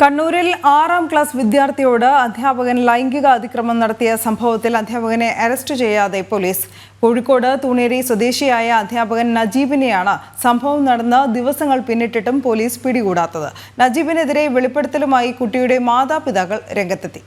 കണ്ണൂരിൽ ആറാം ക്ലാസ് വിദ്യാർത്ഥിയോട് അധ്യാപകൻ ലൈംഗിക അതിക്രമം നടത്തിയ സംഭവത്തിൽ അധ്യാപകനെ അറസ്റ്റ് ചെയ്യാതെ പോലീസ്. കോഴിക്കോട് തുണേരി സ്വദേശിയായ അധ്യാപകൻ നജീബിനെയാണ് സംഭവം നടന്ന ദിവസങ്ങൾ പിന്നിട്ടിട്ടും പോലീസ് പിടികൂടാത്തത്. നജീബിനെതിരെ വെളിപ്പെടുത്തലുമായി കുട്ടിയുടെ മാതാപിതാക്കൾ രംഗത്തെത്തി.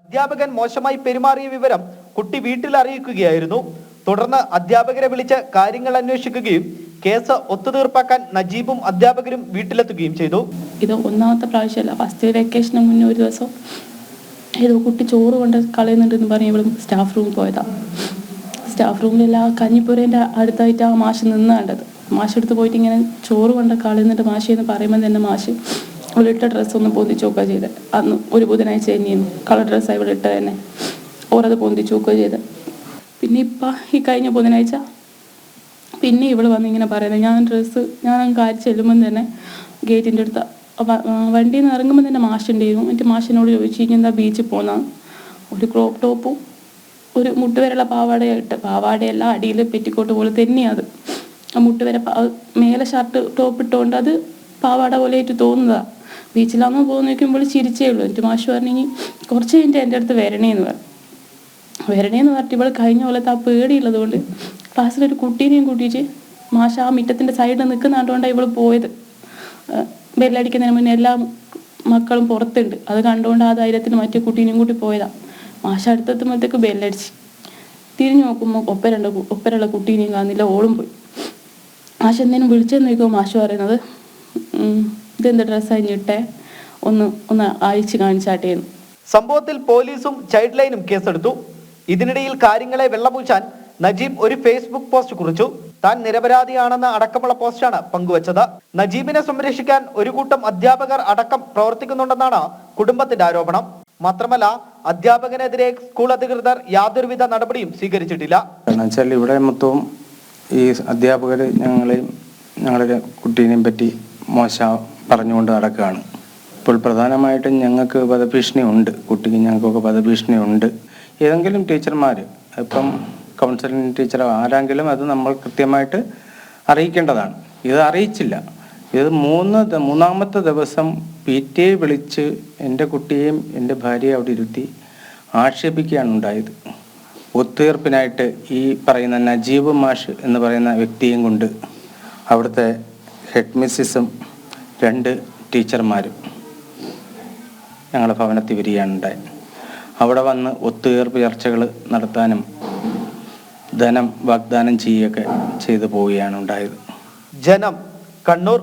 അധ്യാപകൻ മോശമായി പെരുമാറിയ വിവരം കുട്ടി വീട്ടിൽ അറിയിക്കുകയായിരുന്നു. തുടർന്ന് അധ്യാപകരെ വിളിച്ച് കാര്യങ്ങൾ അന്വേഷിക്കുകയും കേസ് ഒത്തുതീർപ്പാക്കാൻ നജീബും അധ്യാപകരും വീട്ടിലെത്തുകയും ചെയ്തു. ഇത് ഒന്നാമത്തെ പ്രാവശ്യമല്ല. ഫസ്റ്റ് വെക്കേഷന് മുന്നേ ഒരു ദിവസം ഏതോ കുട്ടി ചോറ് കൊണ്ട് കളയുന്നുണ്ടെന്ന് പറഞ്ഞ് ഇവളും സ്റ്റാഫ് റൂമിൽ പോയതാ. സ്റ്റാഫ് റൂമിലെല്ലാം കഞ്ഞിപ്പുരേന്റെ അടുത്തായിട്ട് ആ മാഷ് നിന്ന് കണ്ടത് മാഷ് എടുത്ത് പോയിട്ട് ഇങ്ങനെ ചോറ് കൊണ്ട് കളയുന്നുണ്ട് മാഷി എന്ന് പറയുമ്പോൾ തന്നെ മാഷ് ഇവളിട്ട ഡ്രസ്സ് ഒന്ന് പൊന്തിച്ച് നോക്കുക ചെയ്ത്. അന്ന് ഒരു ബുധനാഴ്ച തന്നെയായിരുന്നു. കളർ ഡ്രസ്സായി ഇവളിട്ട തന്നെ ഓരത് പൊന്തിച്ച് നോക്കുക ചെയ്ത്. പിന്നെ ഇപ്പം ഈ കഴിഞ്ഞ ബുധനാഴ്ച പിന്നെ ഇവൾ വന്ന് ഇങ്ങനെ പറയുന്നത് ഞാൻ ഡ്രസ്സ് ഞാൻ കാര്യം ചെല്ലുമ്പം തന്നെ ഗേറ്റിന്റെ അടുത്ത്. വണ്ടിയിൽ നിന്ന് ഇറങ്ങുമ്പോൾ തന്നെ മാഷുണ്ടായിരുന്നു എന്റെ മാഷിനോട് ചോദിച്ചു എന്താ ബീച്ചിൽ പോകുന്ന ഒരു ക്രോപ്പ് ടോപ്പും ഒരു മുട്ടുവരെയുള്ള പാവാടയായിട്ട് പാവാടയല്ല അടിയിൽ പെറ്റിക്കോട്ട് പോലെ തന്നെയാണ് ആ മുട്ടുവരെ മേലെ ഷർട്ട് ടോപ്പ് ഇട്ടുകൊണ്ട് അത് പാവാട പോലെ ആയിട്ട് തോന്നുന്നതാണ് ബീച്ചിലാകുമ്പോൾ പോകുന്ന നോക്കുമ്പോൾ ചിരിച്ചേ ഉള്ളൂ. എന്റെ മാഷ് പറഞ്ഞു കുറച്ച് കഴിഞ്ഞിട്ട് എന്റെ അടുത്ത് വരണേന്ന് പറഞ്ഞു. വരണേന്ന് പറഞ്ഞിട്ട് ഇവൾ കഴിഞ്ഞ പോലത്തെ ആ പേടിയുള്ളത് കൊണ്ട് ക്ലാസ്സിലൊരു കുട്ടീനെയും കൂട്ടിയിട്ട് മാഷ ആ മിറ്റത്തിന്റെ സൈഡിൽ നിൽക്കുന്ന കണ്ടുകൊണ്ടാണ് ഇവൾ പോയത്. ബെല്ലടിക്കുന്നതിന് മുന്നേ എല്ലാ മക്കളും പുറത്തുണ്ട്. അത് കണ്ടുകൊണ്ട് ആ ധൈര്യത്തിന് മറ്റു കുട്ടീനെയും കൂട്ടി പോയതാണ് മാഷ അടുത്തെത്തുമ്പോഴത്തേക്ക് ബെല്ലടിച്ച്. തിരിഞ്ഞു നോക്കുമ്പോൾ ഒപ്പരണ്ട ഒപ്പരുള്ള കുട്ടീനെയും കാണുന്നില്ല ഓളും പോയി. മാഷ എന്തേലും വിളിച്ചെന്ന് ചോദിക്കുമ്പോൾ മാഷ പറയുന്നത് "ഉം, ഇതെന്ത് ഡ്രസ്സ് അഞ്ഞിട്ടേ ഒന്ന് ഒന്ന് അയച്ചു കാണിച്ചാട്ടേന്ന് സംഭവത്തിൽ പോലീസും ചൈൽഡ് ലൈനും കേസെടുത്തു. ഇതിനിടയിൽ കാര്യങ്ങളെ വെള്ളപൂശാൻ നജീബ് ഒരു ഫേസ്ബുക്ക് പോസ്റ്റ് കുറിച്ചു. താൻ നിരപരാധിയാണെന്ന അടക്കമുള്ള പോസ്റ്റാണ് പങ്കുവച്ചത്. നജീബിനെ സംരക്ഷിക്കാൻ ഒരു കൂട്ടം അധ്യാപകർ അടക്കം പ്രവർത്തിക്കുന്നുണ്ടെന്നാണ് കുടുംബത്തിന്റെ ആരോപണം. മാത്രമല്ല അധ്യാപകനെതിരെ സ്കൂൾ അധികൃതർ യാതൊരുവിധ നടപടിയും സ്വീകരിച്ചിട്ടില്ല. എന്നുവെച്ചാൽ വെച്ചാൽ ഇവിടെ മൊത്തവും ഈ അധ്യാപകർ ഞങ്ങളെയും ഞങ്ങളുടെ കുട്ടീനെയും പറ്റി മോശ പറഞ്ഞുകൊണ്ട് നടക്കുകയാണ്. ഇപ്പോൾ പ്രധാനമായിട്ടും ഞങ്ങൾക്ക് വധഭീഷണി ഉണ്ട് കുട്ടിക്ക് ഞങ്ങൾക്കൊക്കെ വധഭീഷണി ഉണ്ട് ഏതെങ്കിലും ടീച്ചർമാർ ഇപ്പം കൗൺസിലിംഗ് ടീച്ചറോ ആരെങ്കിലും അത് നമ്മൾ കൃത്യമായിട്ട് അറിയിക്കേണ്ടതാണ്. ഇത് അറിയിച്ചില്ല. ഇത് മൂന്ന് മൂന്നാമത്തെ ദിവസം പി ടി എ വിളിച്ച് എന്റെ കുട്ടിയെയും എന്റെ ഭാര്യയെ അവിടെ ഇരുത്തി ആക്ഷേപിക്കുകയാണ് ഉണ്ടായത്. ഒത്തുതീർപ്പിനായിട്ട് ഈ പറയുന്ന നജീബ് മാഷ് എന്ന് പറയുന്ന വ്യക്തിയും കൊണ്ട് അവിടുത്തെ ഹെഡ് മിസ്സിസും രണ്ട് ടീച്ചർമാരും ഞങ്ങളുടെ ഭവനത്തിൽ വരികയാണ് ഉണ്ടായത്. അവിടെ വന്ന് ഒത്തുതീർപ്പ് ചർച്ചകൾ നടത്താനും ധനം വാഗ്ദാനം ചെയ്യുകയൊക്കെ ചെയ്തു പോവുകയാണ് ഉണ്ടായത്. ജനം കണ്ണൂർ